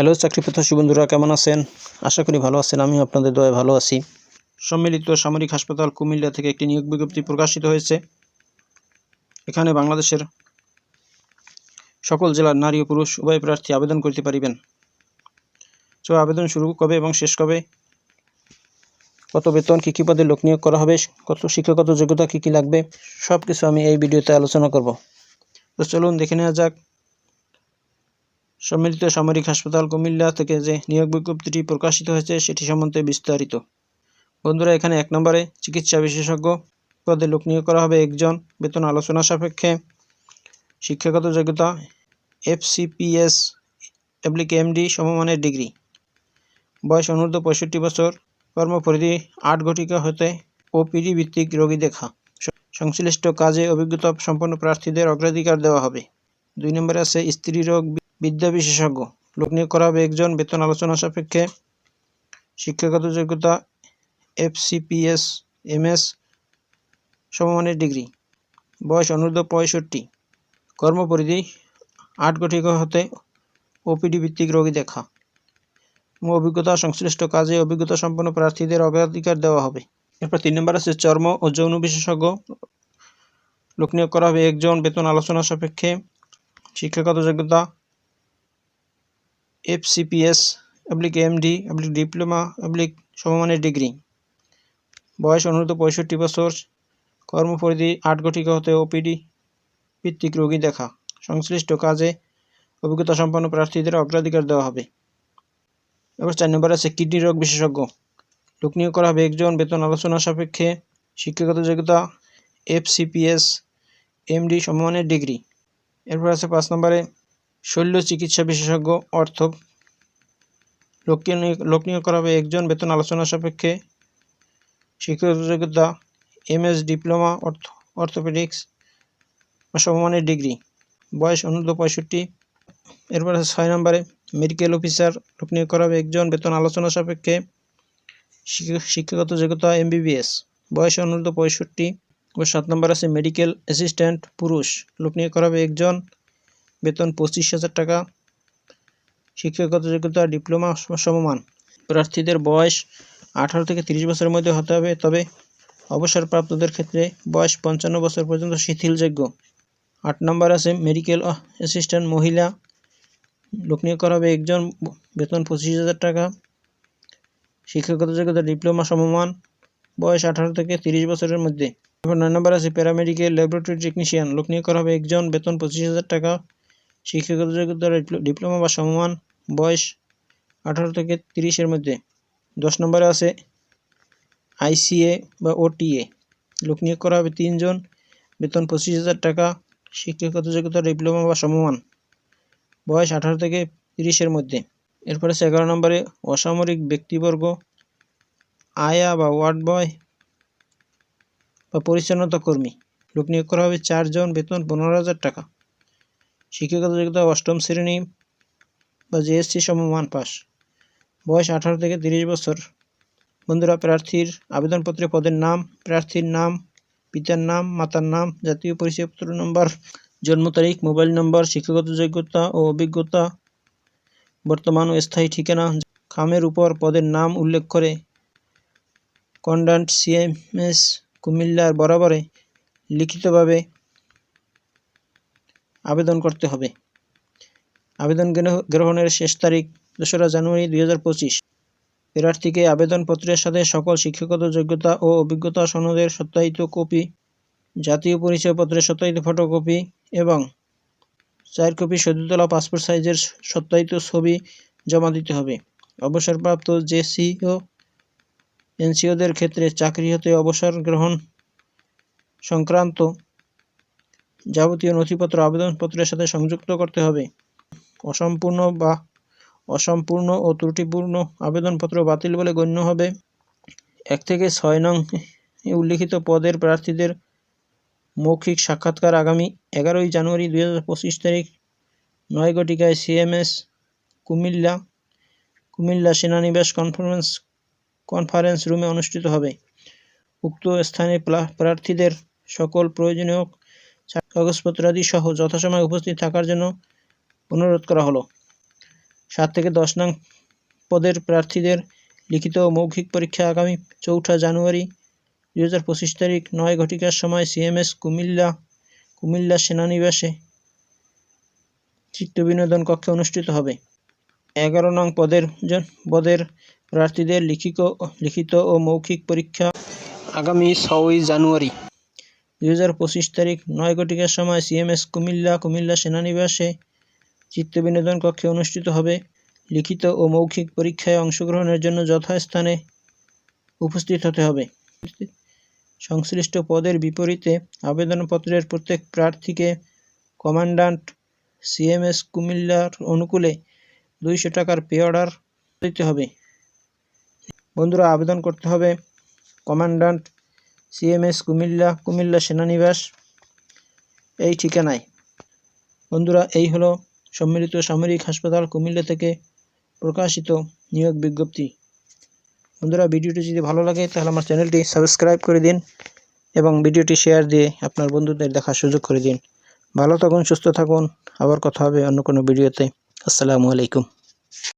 Hello চাকরি প্রত্যাশী বন্ধুরা, কেমন আছেন? আশা করি ভালো আছেন আমি আপনাদের দয়ে ভালো আছি। সম্মিলিত সামরিক হাসপাতাল কুমিল্লা থেকে একটি নিয়োগ বিজ্ঞপ্তি প্রকাশিত হয়েছে। এখানে বাংলাদেশের সকল জেলার নারী ও পুরুষ উভয় প্রার্থী আবেদন করতে পারিবেন। তো আবেদন শুরু কবে এবং শেষ কবে? কত বেতন, কী কী পদে লোক নিয়োগ করা হবে, কত শিক্ষাগত যোগ্যতা, কী কী লাগবে? সব কিছু আমি এই ভিডিওতে আলোচনা করব। তো চলুন দেখে নেওয়া যাক। সম্মিলিত সামরিক হাসপাতাল কুমিল্লা থেকে যে নিয়োগ বিজ্ঞপ্তিটি প্রকাশিত হয়েছে, সেটি সম্বন্ধে বিস্তারিত। বন্ধুরা, এখানে এক নম্বরে চিকিৎসা বিশেষজ্ঞ পদে লোক নিয়োগ করা হবে একজন। বেতন আলোচনা সাপেক্ষে শিক্ষাগত যোগ্যতা, এফসিপিএস অ্যাপ্লিক এমডি, সমমানের ডিগ্রি। বয়স অনূর্ধ্ব পঁয়ষট্টি বছর। কর্মপরিধি আট ঘটিকা হতে ওপিডি ভিত্তিক রোগী দেখা। সংশ্লিষ্ট কাজে অভিজ্ঞতা সম্পন্ন প্রার্থীদের অগ্রাধিকার দেওয়া হবে। দুই নম্বরে আছে স্ত্রী রোগ বিদ্যা বিশেষজ্ঞ। লোক নিয়োগ করা হবে একজন বেতন আলোচনা সাপেক্ষে। শিক্ষাগত যোগ্যতা, এফসিপিএস, এমএস, সমমানের ডিগ্রি। বয়স অনূর্ধ্ব পঁয়ষট্টি। কর্মপরিধি, আট ঘটিকা হতে ওপিডি ভিত্তিক রোগী দেখা। অভিজ্ঞতা, সংশ্লিষ্ট কাজে অভিজ্ঞতা সম্পন্ন প্রার্থীদের অগ্রাধিকার দেওয়া হবে। এরপর তিন নম্বর আছে চর্ম ও যৌন বিশেষজ্ঞ। লোক নিয়োগ করা হবে একজন বেতন আলোচনা সাপেক্ষে। শিক্ষাগত যোগ্যতা এফসিপিএস অ্যাপ্লিক এমডি অ্যাপ্লিক ডিপ্লোমা অ্যাপ্লিক সমমানের ডিগ্রি বয়স অনূর্ধ্ব পঁয়ষট্টি বছর। কর্মপরিধি আট ঘটিকা হতে ওপিডি ভিত্তিক রোগী দেখা। সংশ্লিষ্ট কাজে অভিজ্ঞতা সম্পন্ন প্রার্থীদের অগ্রাধিকার দেওয়া হবে। এবার চার নম্বর আছে, কিডনি রোগ বিশেষজ্ঞ। লোক নিয়োগ করা হবে একজন। বেতন আলোচনা সাপেক্ষে শিক্ষাগত যোগ্যতা এফসিপিএস এমডি সমমানের ডিগ্রি এরপর আছে পাঁচ নম্বরে শল্য চিকিৎসা বিশেষজ্ঞ অর্থ লোক নিয়োগ করা হবে একজন বেতন আলোচনা সাপেক্ষে শিক্ষাগত যোগ্যতা এমএস, ডিপ্লোমা, অর্থ, অর্থোপেডিক্স বা সমমানের ডিগ্রি। বয়স অনূর্ধ্ব পঁয়ষট্টি। এরপর ছয় নম্বরে, মেডিকেল অফিসার লোক নিয়োগ করা হবে একজন বেতন আলোচনা সাপেক্ষে শিক্ষা- শিক্ষাগত যোগ্যতা, এমবিবিএস। বয়স অনূর্ধ্ব পঁয়ষট্টি। ও সাত নম্বর আছে মেডিকেল অ্যাসিস্ট্যান্ট পুরুষ। লোক নিয়োগ করা হবে একজন বেতন পঁচিশ হাজার টাকা, শিক্ষাগত যোগ্যতা, ডিপ্লোমা সমমান। প্রার্থীদের বয়স আঠারো থেকে তিরিশ বছরের মধ্যে হতে হবে, তবে অবসরপ্রাপ্তদের ক্ষেত্রে বয়স পঞ্চান্ন বছর পর্যন্ত শিথিলযোগ্য। আট নম্বর আছে মেডিকেল অ্যাসিস্ট্যান্ট মহিলা। লোক করা হবে একজন, বেতন পঁচিশ হাজার টাকা। শিক্ষাগত যোগ্যতা, ডিপ্লোমা সমমান, বয়স আঠারো থেকে তিরিশ বছরের মধ্যে। এরপর নয় নম্বর আছে প্যারামেডিকেল ল্যাবরেটরি টেকনিশিয়ান লোক করা হবে একজন, বেতন পঁচিশ হাজার টাকা। শিক্ষাগত যোগ্যতা ডিপ্লোমা বা সমমান বয়স আঠারো থেকে তিরিশের মধ্যে। দশ নম্বরে আছে আইসিএ বা ওটিএ লোক নিয়োগ করা হবে তিনজন। বেতন পঁচিশ হাজার টাকা। শিক্ষাগত যোগ্যতা ডিপ্লোমা বা সমমান বয়স আঠারো থেকে তিরিশের মধ্যে। এরপর আছে এগারো নম্বরে অসামরিক ব্যক্তিবর্গ। আয়া বা ওয়ার্ড বয় বা পরিচ্ছন্নতা কর্মী। লোক নিয়োগ করা হবে চারজন। বেতন পনেরো হাজার টাকা। শিক্ষাগত যোগ্যতা অষ্টম শ্রেণি বা জিএসসি সমমান পাস। বয়স আঠারো থেকে তিরিশ বছর। বন্ধুরা, প্রার্থীর আবেদনপত্রে পদের নাম, প্রার্থীর নাম, পিতার নাম, মাতার নাম, জাতীয় পরিচয়পত্র নম্বর, জন্ম তারিখ, মোবাইল নম্বর, শিক্ষাগত যোগ্যতা ও অভিজ্ঞতা, বর্তমান ও স্থায়ী ঠিকানা, খামের উপর পদের নাম উল্লেখ করে কন্ডান্ট সিএমএস কুমিল্লার বরাবরে লিখিতভাবে আবেদন করতে হবে। আবেদন গ্রহণের শেষ তারিখ দোসরা জানুয়ারি দুই হাজার পঁচিশ। প্রার্থীকে আবেদনপত্রের সাথে সকল শিক্ষাগত যোগ্যতা ও অভিজ্ঞতা সনদের সত্যায়িত কপি, জাতীয় পরিচয়পত্রের সত্যায়িত ফটোকপি এবং চার কপি সদ্যতলা পাসপোর্ট সাইজের সত্যায়িত ছবি জমা দিতে হবে। অবসরপ্রাপ্ত জেসি ও এনসিওদের ক্ষেত্রে চাকরি হতে অবসর গ্রহণ সংক্রান্ত যাবতীয় নথিপত্র, আবেদনপত্রের সাথে সংযুক্ত করতে হবে। অসম্পূর্ণ বা অসম্পূর্ণ ও ত্রুটিপূর্ণ আবেদনপত্র বাতিল বলে গণ্য হবে। এক থেকে ছয় নং উল্লিখিত পদের প্রার্থীদের মৌখিক সাক্ষাৎকার আগামী এগারোই জানুয়ারি দুই হাজার পঁচিশ তারিখ নয় ঘটিকায় সিএমএস কুমিল্লা কুমিল্লা সেনানিবাস কনফারেন্স কনফারেন্স রুমে অনুষ্ঠিত হবে। উক্ত স্থানে প্রার্থীদের সকল প্রয়োজনীয় কাগজপত্রাদি সহ যথাসময়ে উপস্থিত থাকার জন্য অনুরোধ করা হলো। সাত থেকে দশ নং পদের প্রার্থীদের লিখিত মৌখিক পরীক্ষা আগামী চৌঠা জানুয়ারি দুই হাজার পঁচিশ তারিখ নয় ঘটিকার সময় সিএমএস কুমিল্লা কুমিল্লা সেনানিবাসে চিত্ত বিনোদন কক্ষে অনুষ্ঠিত হবে। এগারো নং পদের পদের প্রার্থীদের লিখিত লিখিত ও মৌখিক পরীক্ষা আগামী ছয়ই জানুয়ারি দুই হাজার পঁচিশ তারিখ নয় ঘটিকার সময় সিএমএস কুমিল্লা কুমিল্লা সেনানিবাসে চিত্ত বিনোদন কক্ষে অনুষ্ঠিত হবে। লিখিত ও মৌখিক পরীক্ষায় অংশগ্রহণের জন্য যথাস্থানে উপস্থিত হতে হবে। সংশ্লিষ্ট পদের বিপরীতে আবেদনপত্রের প্রত্যেক প্রার্থীকে কমান্ড্যান্ট সিএমএস কুমিল্লার অনুকূলে দুইশো টাকার পে অর্ডার দিতে হবে। বন্ধুরা, আবেদন করতে হবে কমান্ড্যান্ট সিএমএস কুমিল্লা কুমিল্লা সেনানিবাস, এই ঠিকানায়। বন্ধুরা, এই হলো সম্মিলিত সামরিক হাসপাতাল কুমিল্লা থেকে প্রকাশিত নিয়োগ বিজ্ঞপ্তি। বন্ধুরা, ভিডিওটি যদি ভালো লাগে, তাহলে আমার চ্যানেলটি সাবস্ক্রাইব করে দিন এবং ভিডিওটি শেয়ার দিয়ে আপনার বন্ধুদের দেখার সুযোগ করে দিন। ভালো থাকুন, সুস্থ থাকুন। আবার কথা হবে অন্য কোনো ভিডিওতে। আসসালামু আলাইকুম।